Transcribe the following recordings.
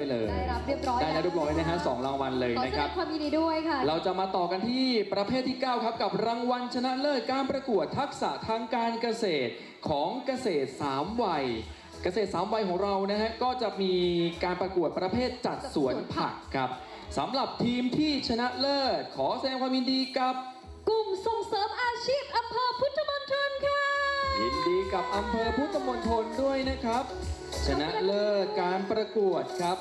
ได้เลยได้รับเรียบร้อย ได้แล้วเรียบร้อยนะฮะสองรางวัลเลยขอนะแสคดรับ งความยินดีด้วยค่ะ เราจะมาต่อกันที่ประเภทที่ 9 ครับ กับรางวัลชนะเลิศการประกวดทักษะทางการเกษตรของเกษตร 3 วัย เกษตร 3 วัยของเรานะฮะก็จะมีการประกวดประเภทจัดสวนผักครับสำหรับทีมที่ชนะเลิศ ขอแสดงความยินดีกับ กลุ่มส่งเสริมอาชีพอำเภอพุทธมณฑลค่ะ ยินดีกับอำเภอพุทธมณฑลด้วยนะครับ ชนะเลิศการประกวดครับ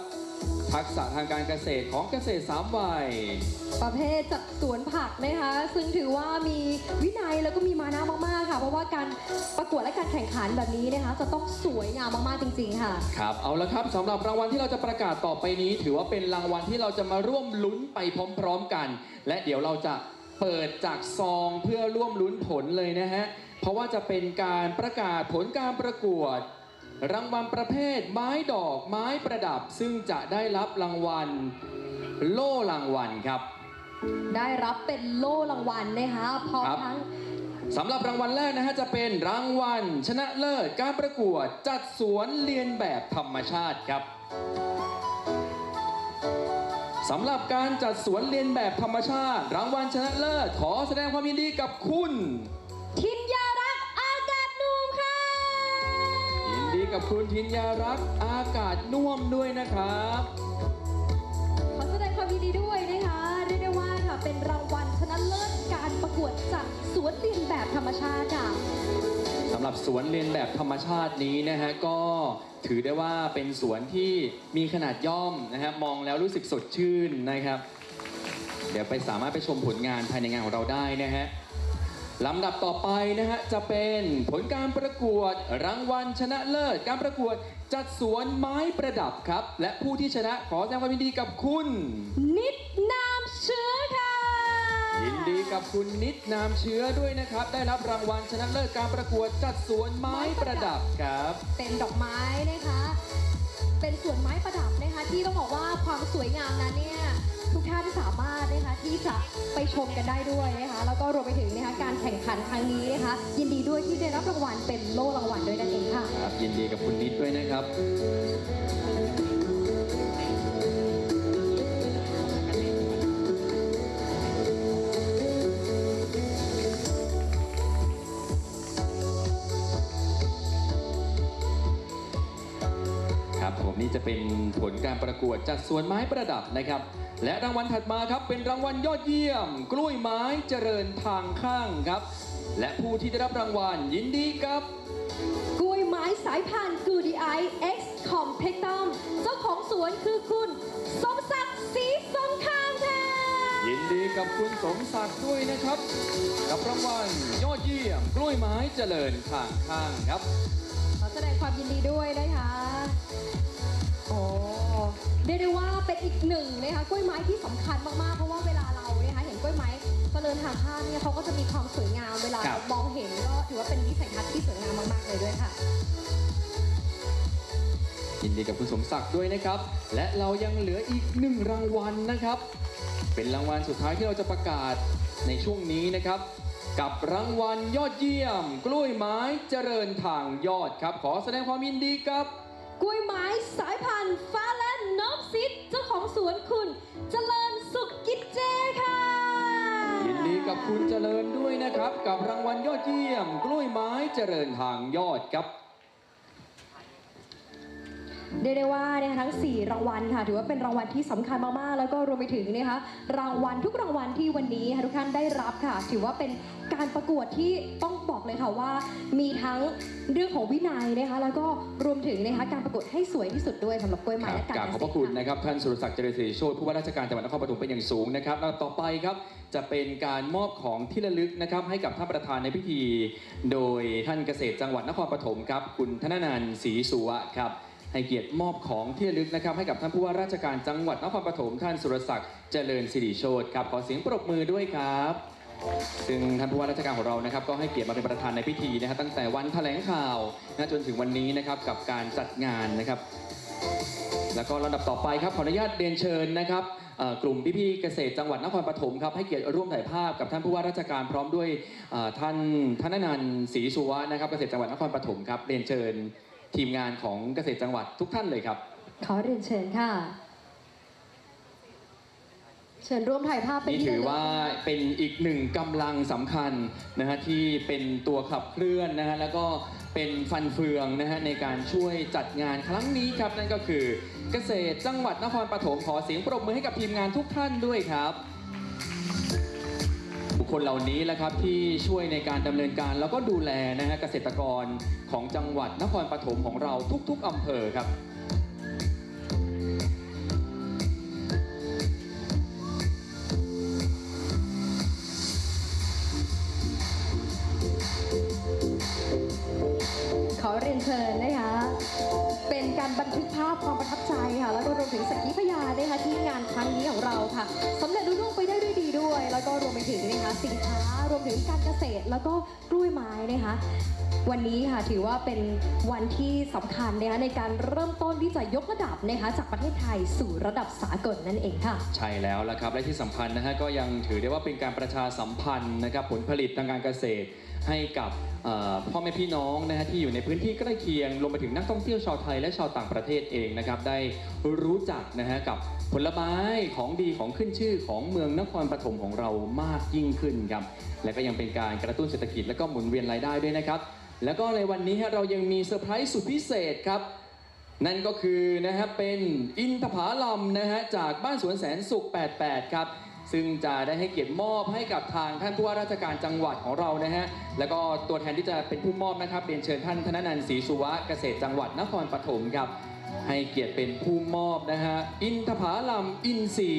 ทักษะทางการเกษตรของเกษตร3วัย ประเภทจัดสวนผักนะคะ ซึ่งถือว่ามีวินัยแล้วก็มีมานะมากๆค่ะ เพราะว่าการประกวดและการแข่งขันแบบนี้นะคะ จะต้องสวยงามมากๆจริง ๆ ค่ะ ครับ เอาละครับสำหรับรางวัลที่เราจะประกาศต่อไปนี้ ถือว่าเป็นรางวัลที่เราจะมาร่วมลุ้นไปพร้อม ๆ กัน และเดี๋ยวเราจะเปิดจากซองเพื่อร่วมลุ้นผลเลยนะฮะ เพราะว่าจะเป็นการประกาศผลการประกวด รางวัลประเภทไม้ดอกไม้ประดับ ซึ่งจะได้รับรางวัลโล่รางวัลครับ ได้รับเป็นโล่รางวัลนะคะพร้อมครับทั้งสำหรับรางวัลแรกนะฮะจะเป็นรางวัล ชนะเลิศการประกวดจัดสวนเรียนแบบธรรมชาติครับสำหรับการจัดสวนเรียนแบบธรรมชาติ รางวัลชนะเลิศขอแสดงความยินดีกับคุณ คุณทินยารักษ์อากาศน่วมด้วยนะครับ ขอแสดงความยินดีด้วยนะคะเรียกได้ว่าค่ะเป็นรางวัลชนะเลิศการประกวดจัดสวนเรียนแบบธรรมชาติค่ะ สำหรับสวนเรียนแบบธรรมชาตินี้นะฮะก็ถือได้ว่าเป็นสวนที่มีขนาดย่อมนะฮะมองแล้วรู้สึกสดชื่นนะครับ เดี๋ยวไปสามารถไปชมผลงานภายในงานของเราได้นะฮะ ลำดับต่อไปนะฮะจะเป็นผลการประกวดรางวัลชนะเลิศ การประกวดจัดสวนไม้ประดับครับ และผู้ที่ชนะขอแสดงความยินดีกับคุณ นิดนามเชื้อค่ะ ยินดีกับคุณนิดนามเชื้อด้วยนะครับ ได้รับรางวัลชนะเลิศการประกวดจัดสวนไม้ประดับครับ เป็นดอกไม้นะคะ เป็นสวนไม้ประดับนะคะที่ต้องบอกว่าความสวยงามนั้นเนี่ย ทุกท่านสามารถนะคะที่จะไปชมกันได้ด้วยนะคะแล้วก็รวมไปถึงนะคะการแข่งขันครั้งนี้นะคะยินดีด้วยที่ได้รับรางวัลเป็นโล่รางวัลด้วยนั่นเองค่ะ ครับยินดีกับคุณนิดด้วยนะครับ ครับผมนี่จะเป็นผลการประกวดจัดสวนไม้ประดับนะครับ และรางวัลถัดมาครับเป็นรางวัลยอดเยี่ยม กล้วยไม้เจริญทางข้างครับ และผู้ที่ได้รับรางวัลยินดีกับ กล้วยไม้สายพันธุ์กูดีไอ X Complectum เจ้าของสวนคือคุณสมศักดิ์ศรีสงครามค่ะยินดีกับคุณสมศักดิ์ด้วยนะครับ กับรางวัลยอดเยี่ยม กล้วยไม้เจริญทางข้างครับ ขอแสดงความยินดีด้วยนะคะโอ้ เรียกได้ว่าเป็นอีกหนึ่งนะคะกล้วยไม้ที่สำคัญมากๆ เพราะว่าเวลาเรานะคะเห็นกล้วยไม้เจริญทางข้างเนี่ยเขาก็จะมีความสวยงามเวลาครัเราบมองเห็นก็ถือว่าเป็นวิสัยทัศน์ที่สวยงามมากๆเลยด้วยค่ะยินดีกับคุณสมศักดิ์ด้วยนะครับ และเรายังเหลืออีกหนึ่งรางวัลนะครับ เป็นรางวัลสุดท้ายที่เราจะประกาศในช่วงนี้นะครับ กับรางวัลยอดเยี่ยม กล้วยไม้เจริญทางยอดครับ ขอแสดงความยินดีกับ กล้วยไม้สายพันธุ์ฟ้าแลนนอบ ซิดเจ้าของสวนคุณเจริญสุขกิจเจค่ะ ยินดีกับคุณเจริญด้วยนะครับ กับรางวัลยอดเยี่ยม กล้วยไม้เจริญทางยอดครับ เรียกได้ว่านะคะทั้ง 4 รางวัลค่ะ ถือว่าเป็นรางวัลที่สำคัญมากๆ แล้วก็รวมไปถึงนะคะรางวัลทุกรางวัลที่วันนี้ค่ะทุกท่านได้รับค่ะ ถือว่าเป็นการประกวดที่ต้องบอกเลยค่ะว่า มีทั้งเรื่องของวินัยนะคะแล้วก็รวมถึงนะคะการประกวดให้สวยที่สุดด้วยสำหรับกล้วยคไม้รับและการกราบเกขอบษพตระรคุณค่ะนะครับท่านสุรศักดิ์เจริญศรีโชติผู้ว่าราชการจังหวัดนครปฐมเป็นอย่างสูงนะครับแล้วต่อไปครับจะเป็นการมอบของที่ระลึกนะครับให้กับท่านประธานในพิธี โดยท่านเกษตรจังหวัดนครปฐมครับ คุณธนนันท์ศรีสุวะครับ ให้เกียรติมอบของที่ระลึกนะครับให้กับท่านผู้ว่าราชการจังหวัดนครปฐมท่านสุรศักดิ์เจริญสิริโชติครับขอเสียงปรบมือด้วยครับ ซึ่งท่านผู้ว่าราชการของเรานะครับก็ให้เกียรติมาเป็นประธานในพิธีนะครับตั้งแต่วันแถลงข่าวนะจนถึงวันนี้นะครับกับการจัดงานนะครับ แล้วก็ลำดับต่อไปครับขออนุญาตเรียนเชิญนะครับกลุ่มพี่ๆเกษตรจังหวัดนครปฐมครับให้เกียรติร่วมถ่ายภาพกับท่านผู้ว่าราชการพร้อมด้วยท่านธนนันท์ศรีสุวะนะครับเกษตรจังหวัดนครปฐมครับเรียนเชิญ ทีมงานของเกษตรจังหวัดทุกท่านเลยครับ ขอเรียนเชิญค่ะ เชิญร่วมถ่ายภาพเป็นนี่ที่ถือระลึกว่าเป็นอีกหนึ่งกำลังสำคัญนะฮะที่เป็นตัวขับเคลื่อนนะฮะแล้วก็เป็นฟันเฟืองนะฮะในการช่วยจัดงานครั้งนี้ครับนั่นก็คือเกษตรจังหวัดนครปฐมขอเสียงปรบมือให้กับทีมงานทุกท่านด้วยครับบุ คคลเหล่านี้แหละครับที่ช่วยในการดำเนินการ แล้วก็ดูแลนะฮะเกษตรกรของจังหวัดนครปฐมของเราทุก ๆอำเภอครับขอเรียนเชิญนะคะ เป็นการบันทึกภาพความประทับใจค่ะ แล้วก็รวมถึงสักขีพยานนะคะที่งานครั้งนี้ของเราค่ะสำเร็จรุ่งเรืองไปได้ด้วย ด้วย แล้วก็รวมไปถึงนะคะสินค้ารวมถึงการเกษตร แล้วก็กล้วยไม้นะคะวันนี้ค่ะถือว่าเป็นวันที่สำคัญนะคะในการเริ่มต้นที่จะยกระดับนะคะจากประเทศไทยสู่ระดับสากลนั่นเองค่ะ ใช่แล้วละครับและที่สำคัญนะฮะก็ยังถือได้ว่าเป็นการประชาสัมพันธ์นะครับผลผลิตทางการเกษตรให้กับพ่อแม่พี่น้องนะฮะที่อยู่ในพื้นที่ใกล้เคียงรวมไปถึงนักท่องเที่ยวชาวไทยและชาวต่างประเทศเองนะครับได้รู้จักนะฮะกับผลไม้ของดีของขึ้นชื่อของเมืองนครปฐมของเรามากยิ่งขึ้นครับและก็ยังเป็นการกระตุ้นเศรษฐกิจและก็หมุนเวียนรายได้ด้วยนะครับแล้วก็ในวันนี้เรายังมีเซอร์ไพรส์สุดพิเศษครับนั่นก็คือนะฮะเป็นอินทผาลัมนะฮะจากบ้านสวนแสนสุข 88 ครับ ซึ่งจะได้ให้เกียรติมอบให้กับทางท่านผู้ว่าราชการจังหวัดของเรานะฮะแล้วก็ตัวแทนที่จะเป็นผู้มอบนะครับเรียนเชิญท่านธนนันท์ศรีสุวะเกษตรจังหวัดนครปฐมครับ ให้เกียรติเป็นผู้มอบนะฮะอินทผาลัมอินทรี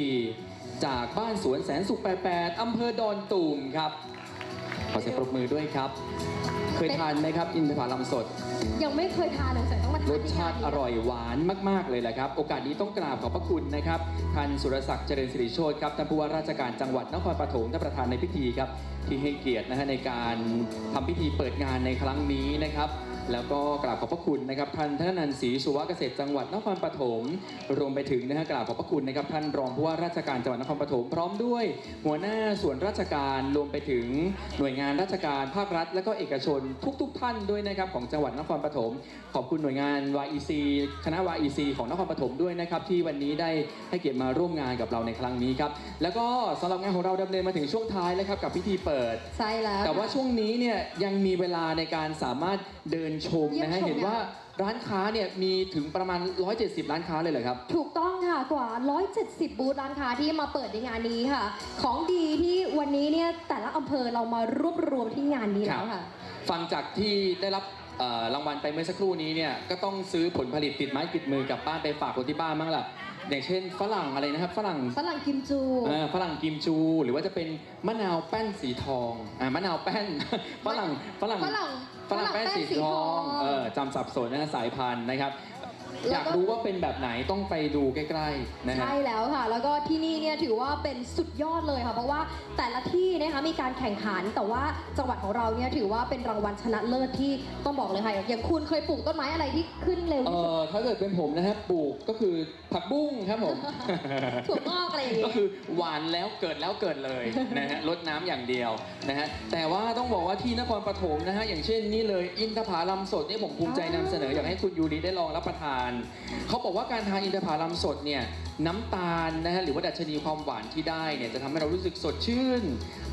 จากบ้านสวนแสนสุข 88 อำเภอดอนตูมครับ ขอเสียงปรบมือด้วยครับ เคยทานไหมครับอินทผาลัมสด ยังไม่เคยทานเลยแต่ต้องมาทานรสที่งนชาตินี้อร่อยหวานมากๆเลยแหละครับ โอกาสนี้ต้องกราบขอบพระคุณนะครับท่านสุรศักดิ์เจริญสิริโชตครับท่านผู้ว่าราชการจังหวัดนครปฐมท่านประธานในพิธีครับที่ให้เกียรตินะฮะในการทำพิธีเปิดงานในครั้งนี้นะครับ แล้วก็กราบขอบพระคุณนะครับท่านธนนันท์ศรีสุวะเกษตรจังหวัดนครปฐมรวมไปถึงนะฮะกราบขอบพระคุณนะครับท่านรองผู้ว่าราชการจังหวัดนครปฐมพร้อมด้วย หัวหน้าส่วนราชการรวมไปถึงหน่วยงานราชการภาครัฐ และก็เอกชนทุก ๆ ท่านด้วยนะครับของจังหวัดนครปฐมขอบคุณหน่วยงาน YEC คณะ YEC ของนครปฐมด้วยนะครับที่วันนี้ได้ให้เกียรติมาร่วมงานกับเราในครั้งนี้ครับแล้วก็สำหรับงานของเราดำเนินมาถึงช่วงท้ายแล้วครับกับพิธีเปิด ใช่แล้วแต่ว่าช่วงนี้เนี่ยยังมีเวลาในการสามารถเดินชมนะฮะเยี่ยมชม เห็นว่าร้านค้าเนี่ยมีถึงประมาณ 170 ร้านค้าเลยเหรอครับ ถูกต้องค่ะกว่า 170 บูธร้านค้าที่มาเปิดในงานนี้ค่ะ ของดีที่วันนี้เนี่ยแต่ละอำเภอเรามารวบรวมที่งานนี้แล้วค่ะ ฟังจากที่ได้รับเอ่อรางวัลไปเมื่อสักครู่นี้เนี่ยก็ต้องซื้อผลผลิตติดไม้ติดมือกลับบ้านไปฝากคนที่บ้านบ้างล่ะอย่างเช่นฝรั่งอะไรนะครับฝรั่งฝรั่งกิมจู เอ่อฝรั่งกิมจู หรือว่าจะเป็นมะนาวแป้นสีทองอ่ามะนาวแป้น ฝรั่งฝรั่งฝรั่ง ฝรั่งแป้นสีทองเออจำสับสนนะฮะสายพันธุ์นะครับแล้วก็ อยากรู้ว่าเป็นแบบไหนต้องไปดูใกล้ๆนะฮะ ใช่แล้วค่ะ แล้วก็ที่นี่เนี่ยถือว่าเป็นสุดยอดเลยค่ะ เพราะว่าแต่ละที่นะคะมีการแข่งขัน แต่ว่าจังหวัดของเราเนี่ยถือว่าเป็นรางวัลชนะเลิศที่ต้องบอกเลยค่ะ อย่างคุณเคยปลูกต้นไม้อะไรที่ขึ้นเร็วเอที่สุด อถ้าเกิดเป็นผมนะฮะปลูกก็คือผักบุ้งครับผม ถั่วงอกอะไรอย่างก็เงี้ยคือหวานแล้วเกิดแล้วเกิดเลยนะฮะลดน้ำอย่างเดียวนะฮะแต่ว่าต้องบอกว่าที่นครปฐมนะฮะอย่างเช่นนี่เลยอินทผลัมสดนี่ผมภูมิใจนำเสนออยากให้คุณยูริได้ลองรับประทานเขาบอกว่าการทานอินทผลัมสดเนี่ยน้ำตาลนะฮะหรือว่าดัชนีความหวานที่ได้เนี่ยจะทำให้เรารู้สึกสดชื่น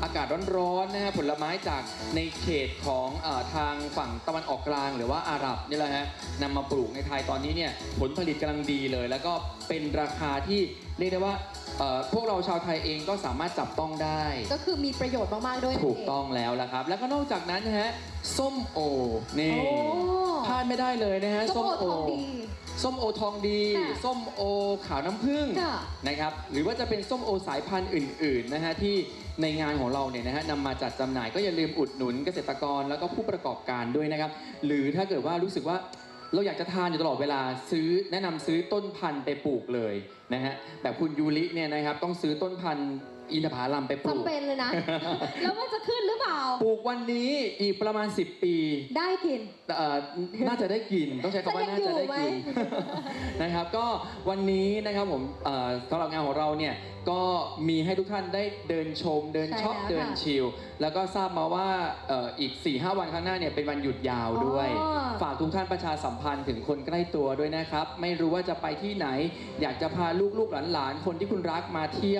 อากาศร้อนๆนะฮะผลไม้จากในเขตของเออทางฝั่งตะวันออกกลาง หรือว่าอาหรับนี่แหละฮะนำมาปลูกในไทยตอนนี้เนี่ยผลผลิตกำลังดีเลย แล้วก็เป็นราคาที่เรียกได้ว่าเอ่อพวกเราชาวไทยเองก็สามารถจับต้องได้ ก็คือมีประโยชน์มาก ๆ ด้วยนั่นถูกเงต้องแล้วละครับ แล้วก็นอกจากนั้นนะฮะส้มโอนี่ โอ้ พลาดไม่ได้เลยนะฮะส้มโอทองดีส้มโอทองดี ค่ะส้มโอขาวน้ำผึ้งค่ะนะครับ หรือว่าจะเป็นส้มโอสายพันธุ์อื่นๆนะฮะที่ในงานของเราเนี่ยนะฮะนำมาจัดจำหน่ายก็อย่าลืมอุดหนุนเกษตรกรแล้วก็ผู้ประกอบการด้วยนะครับ หรือถ้าเกิดว่ารู้สึกว่าเราอยากจะทานอยู่ตลอดเวลาซื้อแนะนำซื้อต้นพันธุ์ไปปลูกเลยนะฮะแบบคุณยูริเนี่ยนะครับต้องซื้อต้นพันธุ์ อินทผลัมไปปลูกจำเป็นเลยนะ แล้วมันจะขึ้นหรือเปล่า ปลูกวันนี้อีกประมาณ 10 ปี ได้กินเอ่อน่าจะได้กินต้องใช้คำว่าจะยังน่าจะได้อยู่ไหมกินนะครับ ก็วันนี้นะครับผมเอ่อสำหรับงานของเราเนี่ยก็มีให้ทุกท่านได้เดินชม เดินใช่ช็อปแล้วเดินค่ะชิลแล้วก็ทราบมาว่าเอ่ออีก 4-5วันข้างหน้าเนี่ยเป็นวันหยุดยาวด้วยอ๋อฝากทุกท่านประชาสัมพันธ์ถึงคนใกล้ตัวด้วยนะครับ ไม่รู้ว่าจะไปที่ไหน อยากจะพาลูกๆหลานๆคนที่คุณรักมาเที่ยว